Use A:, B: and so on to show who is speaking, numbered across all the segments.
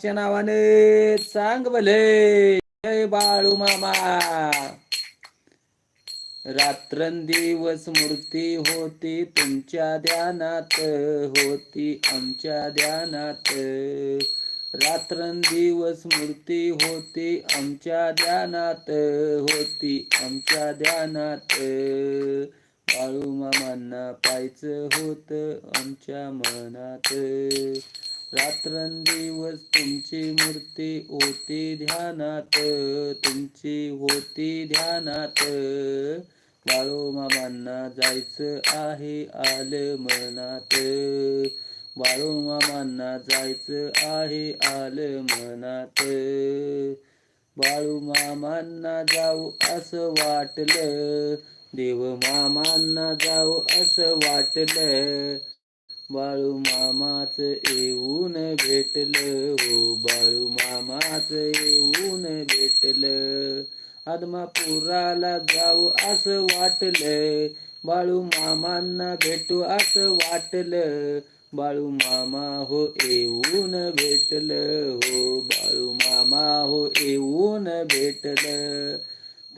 A: च्या नावाने सांग भले. जय बाळू मामा. रात्रंदिवस मूर्ती होती तुमच्या ध्यानात होती आमच्या ध्यानात. रात्रंदिवस मूर्ती होती आमच्या ध्यानात होती आमच्या ध्यानात. बाळू मामांना पाहायचं होत आमच्या मनात. रात्रंदिवस तुमची मूर्ती होती ध्यानात तुमची होती ध्यानात. बाळू मामांना जायचं आहे आलं मनात बाळू मामांना जायचं आहे आलं मनात बाळू मामांना जाऊ असं वाटलं देव मामांना जाऊ असं वाटलं. बाळू मामाच येऊन भेटलं. हो बाळू मामाच येऊन भेटलं. आदमापुराला जाऊ असं वाटलं. बाळू मामांना भेटू असं वाटलं. बाळू मामा हो येऊन भेटलं. हो बाळू मामा हो येऊन भेटलं.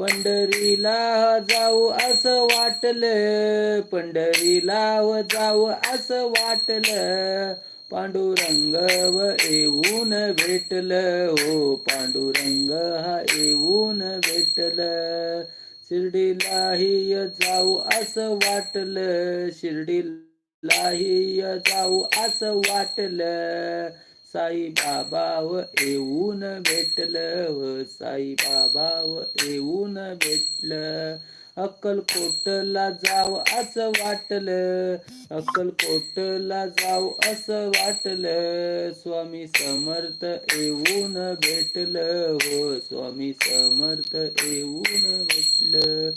A: पंढरीला जाऊ असं वाटलं पंढरीला व जाऊ असं वाटलं. पांडुरंग व येऊन भेटलं हो पांडुरंग हा येऊन भेटलं. शिर्डीलाही जाऊ असं वाटलं शिर्डीलाही जाऊ असं वाटलं. साई बाबाव येऊन भेटलं व साई बाबाव येऊन भेटलं. अक्कलकोटला जाव असं वाटलं अक्कलकोटला जाव असं वाटलं. स्वामी समर्थ येऊन भेटलं हो स्वामी समर्थ येऊन भेटलं.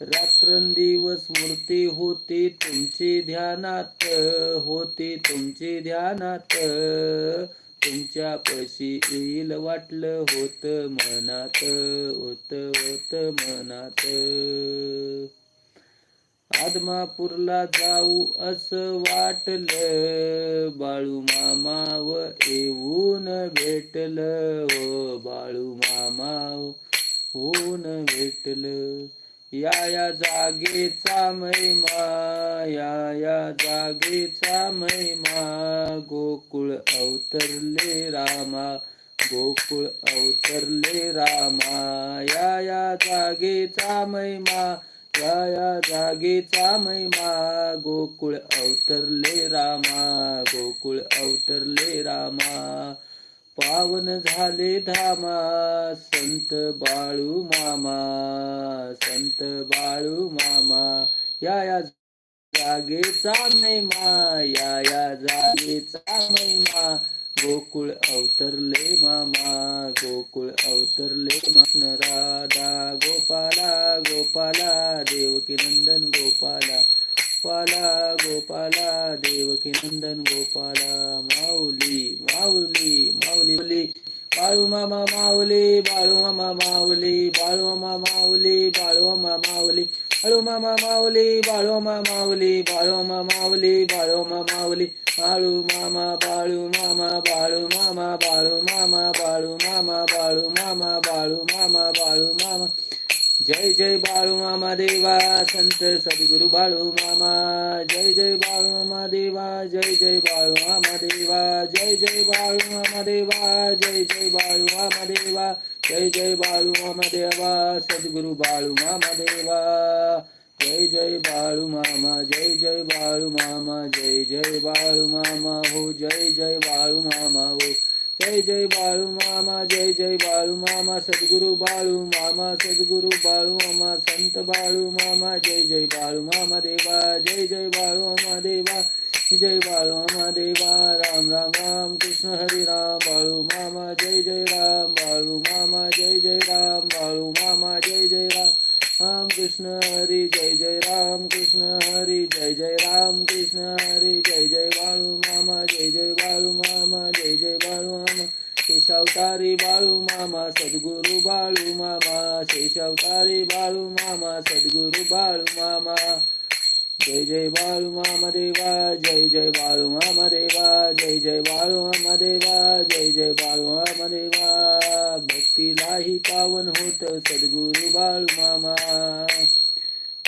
A: रात्रंदिवस मूर्ती होती तुमची ध्यानात होती तुमची ध्यानात. तुमच्या पशी येईल वाटलं होत मनात होत होत मनात. आदमापूरला जाऊ असं वाटलं बाळू मामाव येऊन भेटलं. हो बाळू मामाव होऊन भेटलं. या या जागेचा महिमा या या जागेचा महिमा. गोकुळ अवतरले रामा गोकुळ अवतरले रामा. या या जागेचा महिमा या या जागेचा महिमा. गोकुळ अवतरले रामा गोकुळ अवतरले रामा. पावन झाले धामा संत बाळू मामा संत बाळू मामा. या या जागेचा महिमा या या जागेचा महिमा. गोकुळ अवतरले मामा गोकुळ अवतरले कृष्ण राधा गोपाला गोपाला देवकी नंदन गोपाला. गोपाला गोपाला देवकी नंदन गोपाला माऊली माऊली माऊली माऊली बाळू मामा माऊली बाळू मामा माऊली बाळू मामा माऊली बाळू मामा माऊली बाळू मामा माऊली बाळू मामा माऊली बाळू मामा माऊली बाळू मामा माऊली बाळू मामा बाळू मामा बाळू मामा बाळू मामा बाळू मामा बाळू मामा बाळू मामा बाळू मामा जय जय बाळू मामा देवा संत सद्गुरु बाळू मामा जय जय बाळू मामा देवा जय जय बाळू मामा देवा जय जय बाळू मामा देवा जय जय बाळू मामा देवा जय जय बाळू मामा देवा सद्गुरु बाळू मामा देवा जय जय बाळू मामा जय जय बाळू मामा जय जय बाळू मामा हो जय जय बाळू मामा हो जय जय बाळू मामा जय जय बाळू मामा सद्गुरु बाळू मामा सद्गुरु बाळू मामा संत बाळू मामा जय जय बाळू मामा देवा जय जय बाळू मामा देवा जय बाळू मामा देवा राम राम राम कृष्ण हरी राम बाळू मामा जय जय राम बाळू मामा जय जय राम बाळू मामा जय जय राम. राम कृष्ण हरी जय जय राम कृष्ण हरी जय जय राम कृष्ण हरी जय जय बाळू मामा जय जय बाळू मामा जय जय बाळू मामा. शेषावतारी बाळू मामा सद्गुरु बाळू मामा. शेषावतारी बाळू मामा सद्गुरु बाळू मामा. जय जय बाळू मामा देवा जय जय बाळू मामदेवा जय जय बाळू मामदेवा जय जय बाळू मामदेवा पावन होत सद्गुरु बाळू मामा.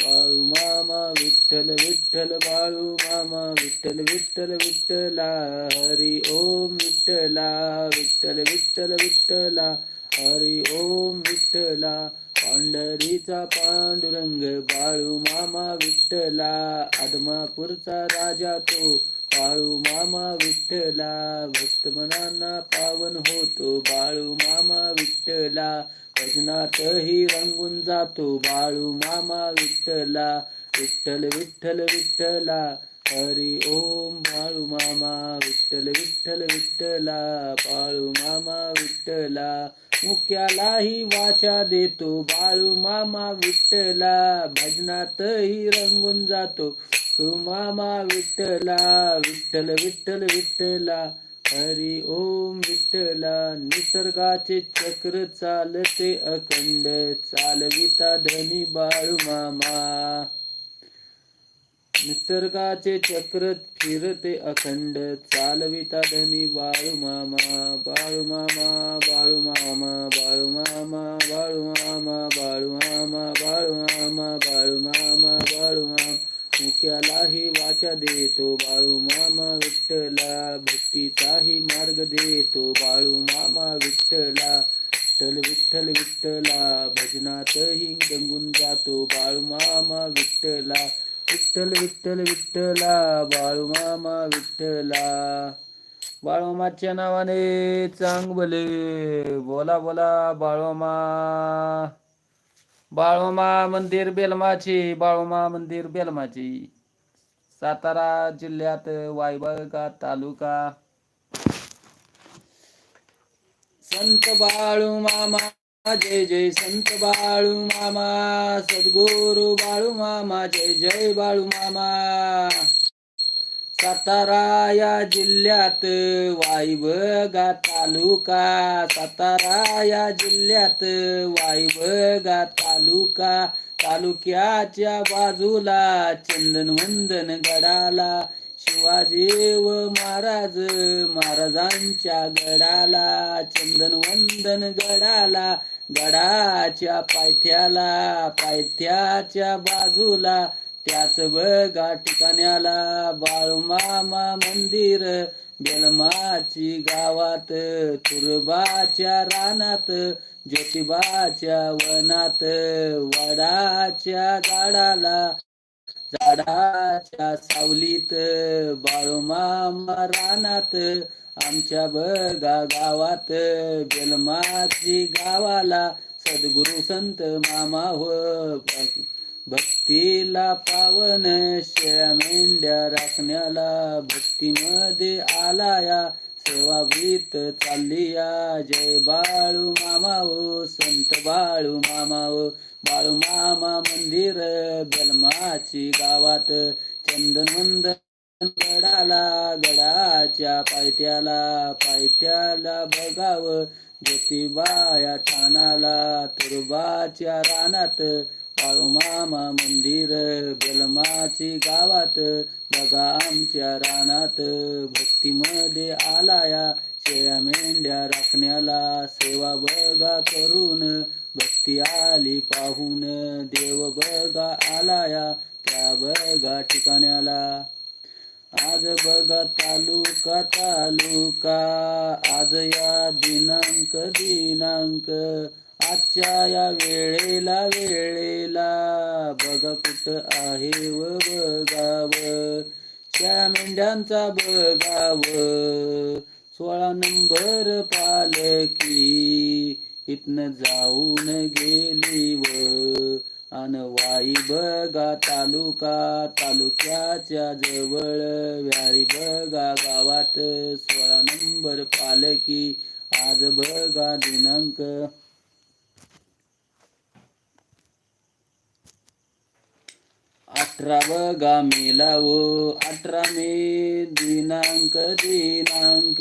A: बाळू मामा विठ्ठल विठ्ठल बाळू मामा. विठ्ठल विठ्ठल विठ्ठला. हरी ओम विठ्ठला. विठ्ठल विठ्ठल विठ्ठला. हरी ओम विठ्ठला. पांढरीचा पांडुरंग बाळू मामा विठ्ठला. आदमापूरचा राजा तो. बाळू मामा विठ्ठला भक्त मनांना पावन होतो. बाळू मामा विठ्ठला भजनातही रंगून जातो. बाळू मामा विठ्ठला विठ्ठल विठ्ठल विठ्ठला. हरी ओम बाळू मामा विठ्ठल विठ्ठल विठ्ठला. बाळू मामा विठ्ठला मुक्यालाही वाचा देतो. बाळू मामा विठ्ठला भजनातही रंगून जातो. मामा विठ्ठला विठ्ठल विठ्ठल विठ्ठला. हरी ओम विठ्ठला निसर्गाचे चक्र चालते अखंड. चालविता धनी बाळू मामा. निसर्गाचे चक्र फिरते अखंड. चालविता धनी बाळू मामा. बाळू मामा बाळू मामा बाळू मामा बाळू मामा बाळू मामा बाळू मामा बाळू मामा बाळू मामा. मुख्यालाही वाचा देतो बाळू मामा विठ्ठला. भक्तीचाही मार्ग देतो बाळू मामा विठ्ठला. विठ्ठल विठ्ठल विठ्ठला भजनातही गंगून जातो बाळू मामा विठ्ठला. विठ्ठल विठ्ठल विठ्ठला बाळू मामा विठ्ठला. बाळूमाच्या नावाने चांगले बोला बोला बाळूमा बाळोमा मंदिर बेलमाची बाळोमा मंदिर बेलमाची. सातारा जिल्ह्यात वायबगा तालुका. संत बाळू मामा जय जय संत बाळू मामा सद्गुरु बाळू मामा जय जय बाळू मामा सातारा या जिल्ह्यात वाईबगा तालुका. सातारा या जिल्ह्यात वाईबगा तालुका. तालुक्याच्या बाजूला चंदनवंदन गडाला. शिवाजी व महाराज महाराजांच्या गडाला. चंदनवंदन गडाला. गडाच्या पायथ्याला पायथ्याच्या बाजूला. त्याच बघा ठिकाण्याला बाळूमामा मंदिर बेलमाची गावात तुरबाच्या रानात ज्योतिबाच्या वनात वडाच्या झाडाला झाडाच्या सावलीत बाळूमामा रानात आमच्या बघा गावात बेलमाची गावाला सद्गुरु संत मामा हो भक्तीला पावन शेळ्या मेंढ्या राखण्याला भक्तीमध्ये आलाया. सेवाभीत चालली या जय बाळू मामा हो संत बाळू मामा हो बाळू मामा मंदिर बेलमाची गावात चंदनवंदन गडाला गडाच्या पायथ्याला पायथ्याला बघाव ज्योतिबाया ठाणाला तुरबाच्या रानात काळूमामा मंदिर बेलमाची गावात. बघा आमच्या रानात भक्तीमध्ये आलाया. शेळ्या मेंढ्या राखण्याला सेवा बघा करून. भक्ती आली पाहून देव बघा आलाया. त्या बघा ठिकाण्याला. आज बघा तालुका तालुका. आज या दिनांक दिनांक आजच्या या वेळेला वेळेला. बघा कुठं आहे व बघाव. त्या मेंढ्यांचा बघाव. सोळा नंबर पालकी इथनं जाऊन गेली व अन वाई बघा तालुका तालुक्याच्या जवळ. व्याळी बघा गावात सोळा नंबर पालकी आज बघा दिनांक अठरा बघा मेला अठरा मे दिनांक दिनांक.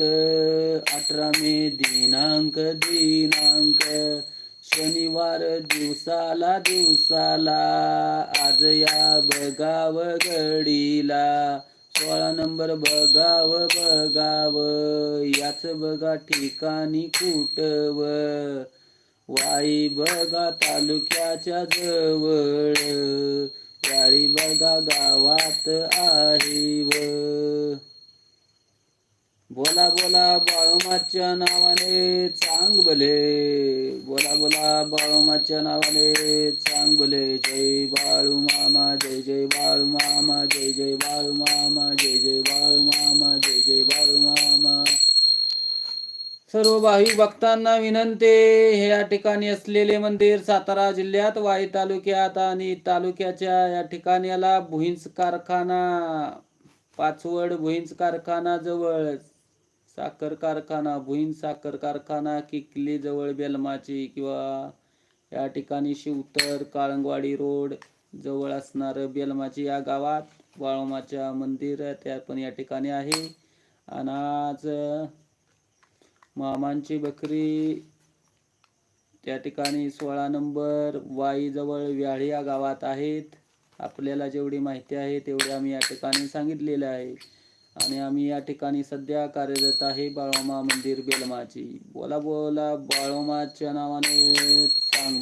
A: अठरा मे दिनांक दिनांक. शनिवार दिवसाला दिवसाला. आज या बघाव घडीला. सोळा नंबर बघाव बघाव. याच बघा ठिकाणी कुटव वाई बघा तालुक्याच्या जवळ. वाळी बघा गावात आहे व बोला बोला बाळोमाच्या नावाने चांग भले. बोला बोला बाळोमाच्या नावाने चांग भले. जय बाळू मामा जय जय बाळू मामा जय जय बाळू मामा जय जय बाळू मामा जय जय बाळू मामा सर्व भाविक भक्तांना विनंते हे या ठिकाणी असलेले मंदिर सातारा जिल्ह्यात वाई तालुक्यात आणि तालुक्याच्या या ठिकाणी याला भुईंच कारखाना. पाचवड भुईंच कारखाना जवळ. साखर कारखाना भुईंच साखर कारखाना किकली जवळ बेलमाची किंवा या ठिकाणी शिवतर काळंगवाडी रोड जवळ असणारं बेलमाची या गावात बाळोमाच्या मंदिर त्या पण या ठिकाणी आहे. आणि आज मामांची बकरी. त्या ठिकाणी सोळा नंबर वाईजवळ व्याळी या गावात आहेत. आपल्याला जेवढी माहिती आहे तेवढी आम्ही या ठिकाणी सांगितलेले आहे. आणि आम्ही या ठिकाणी सध्या कार्यरत आहे बाळोमा मंदिर बेलमाची. बोला बोला बाळोमाच्या नावाने सांग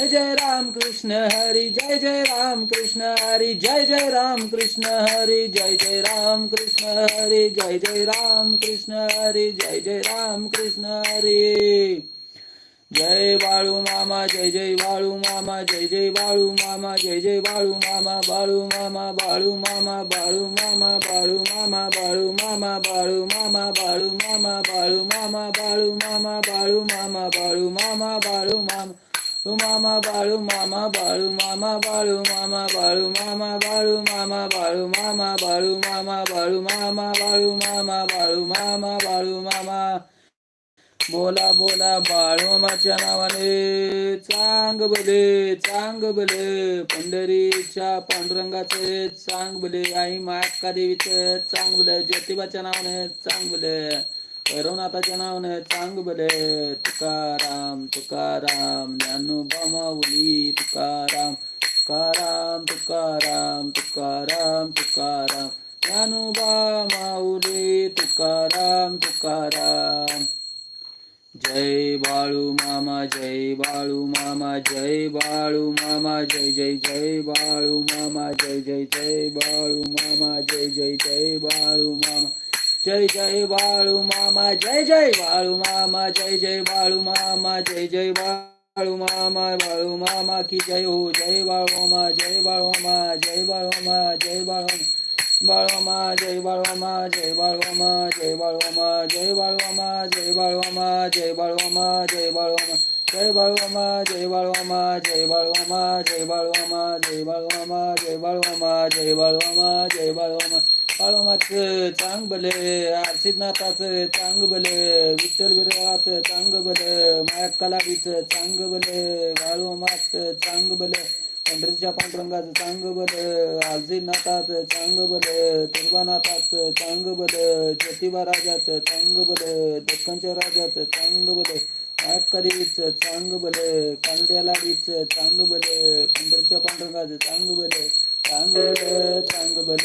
A: जय राम कृष्ण हरी जय जय राम कृष्ण हरी जय जय राम कृष्ण हरी जय जय राम कृष्ण हरी जय जय राम कृष्ण हरी जय जय राम कृष्ण हरी जय बाळू मामा जय जय बाळू मामा जय जय बाळू मामा जय जय बाळू मामा बाळू मामा बाळू मामा बाळू मामा बाळू मामा बाळू मामा बाळू मामा बाळू मामा बाळू मामा बाळू मामा बाळू मामा बाळू मामा बाळू मामा मामा बाळू मामा बाळू मामा बाळू मामा बाळू मामा बाळू मामा बाळू मामा बाळू मामा बाळू मामा बाळू मामा बाळू मामा बाळू मामा बोला बोला बाळोमाच्या नावाने. चांग बले चांग बले. पंढरीच्या पांडुरंगाचे चांग बले. आई महाका देवीचे चांग बले. ज्योतिबाच्या नावाने चांग बले. भैरवनाथाच्या नावाने चांग बले तुकाराम तुकाराम ज्ञानोबा माऊली तुकाराम तुकाराम तुकाराम तुकाराम तुकाराम. ज्ञानोबा माऊली तुकाराम तुकाराम. जय बाळू मामा जय बाळू मामा जय बाळू मामा जय जय जय बाळू मामा जय जय जय बाळू मामा जय जय जय बाळू मामा. जय जय बाळू मामा जय जय बाळू मामा जय जय बाळू मामा जय जय बाळू मामा बाळू मामा की जय हो जय बाळू मामा जय बाळू मामा जय बाळू मामा जय बाळू मामा बाळवामा जय बाळवामा जय बाळवामा जय बाळवामा जय बाळवामा जय बाळवामा जय बाळवामा जय बाळवामा जय बाळवामा जय बाळवामा जय बाळवामा जय बाळवामा जय बाळवामा जय बाळवामा जय बाळवामा जय बाळवामा काळोमाचं चांग भले आरसिद्धनाथाचं चांग भले विठ्ठल बिराचं चांग बल माया कलाबीचं चांग बल बाळवामाचं चांग भले पंढरीच्या पांडुरंगाचं चांग बल आलजीनाथाचं चांग बल तुर्बानाथाचं चांग बल ज्योतिबा राजाचं चांग बल दक्कनच्या राजाचं चांग बल देवीचं चांग बल कानड्या लाडीचं चांग बल पंढरीच्या पांडुरंगाचं चांग बल चांग बल चांग बल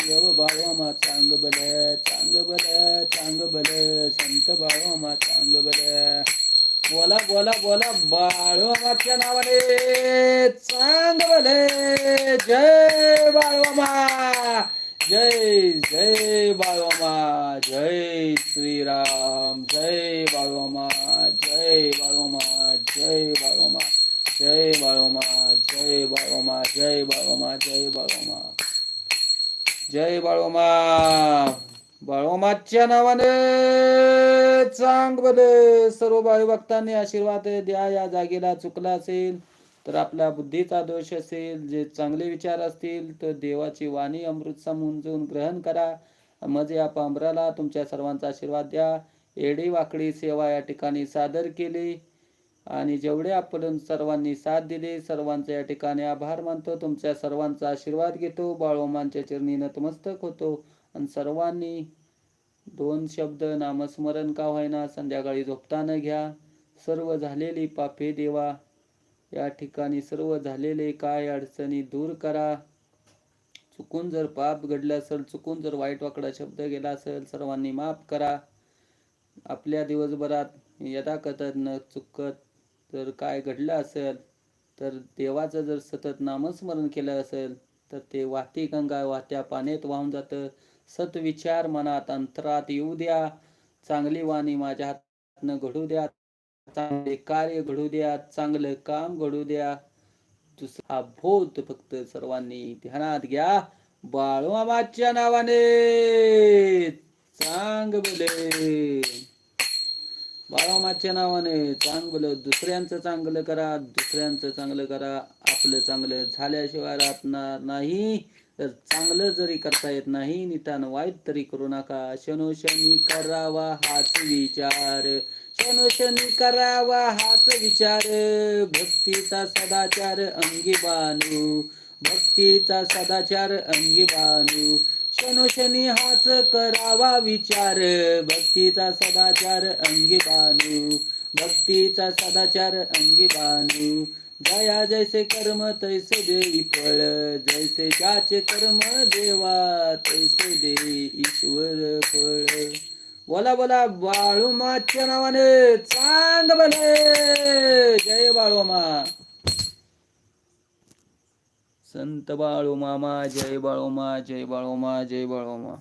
A: देव बाळोमा चांग बल चांग बल चांग बल संत बाळोमा चांग बल बोला बोला बोला बाळोमाच्या नावाने चांग बल जय बाळोमा जय जय बाळोमा जय श्रीराम जय बाळोमा जय बाळोमा जय बाळोमा जय बाळोमा जय बाळोमा जय बाळोमा जय बाळोमा जय बाळोमा बाळोमाच्या नावाने चांग बले सर्व भाई भक्तांनी आशीर्वाद द्या. या जागेला चुकला असेल तर आपल्या बुद्धीचा दोष असेल. जे चांगले विचार असतील तर देवाची वाणी अमृत समजून ग्रहण करा. मजे या पांबराला तुमच्या सर्वांचा आशीर्वाद द्या. एडी वाकडी सेवा या ठिकाणी सादर केली. आणि जेवढे आपण सर्वांनी साथ दिली सर्वांचे या ठिकाणी आभार मानतो. तुमच्या सर्वांचा आशीर्वाद घेतो. बाळोमांच्या चिरणी नतमस्तक होतो. आणि सर्वांनी दोन शब्द नामस्मरण का होईना संध्याकाळी झोपताना घ्या. सर्व झालेली पापे देवा. या ठिकाणी सर्व झालेले काय अडचणी दूर करा. चुकून जर पाप घडलं असेल चुकून जर वाईट वाकडा शब्द गेला असेल सर्वांनी माफ करा. आपल्या दिवसभरात यथाकथन न चुकत जर काय घडलं असेल तर देवाचं जर सतत नामस्मरण केलं असेल तर ते वाहती गंगा वाहत्या पाण्यात वाहून जातं. सतविचार मनात अंतरात येऊ द्या. चांगली वाणी माझ्या हातनं घडू द्या. चांगले कार्य घडू द्या. चांगलं काम घडू द्या. दुसरा बोध फक्त सर्वांनी ध्यानात घ्या. बाळूमामाच्या नावाने चांग बोले बाळामाच्या नावाने चांगलं दुसऱ्यांचं चांगलं करा दुसऱ्यांचं चांगलं करा आपलं चांगलं झाल्याशिवाय राहणार नाही. तर चांगलं जरी करता येत नाही नितान वाईट तरी करू नका. शनोशनी करावा हाच विचार. शनोशनी करावा हाच विचार. भक्तीचा सदाचार अंगी बानू भक्तीचा सदाचार अंगी बानू शनोशनी हाच करावा विचार. भक्तीचा सदाचार अंगी बानू भक्तीचा सदाचार अंगी बानू जया जैसे कर्म तैसे देई फळ. जैसे ज्याचे कर्म देवा तैसे दे ईश्वर फळ. बोला बोला बाळूमाच्या नावाने चांग बने. जय बाळूमा. संत बाळूमामा जय बाळोमा जय बाळोमा जय बाळोमा.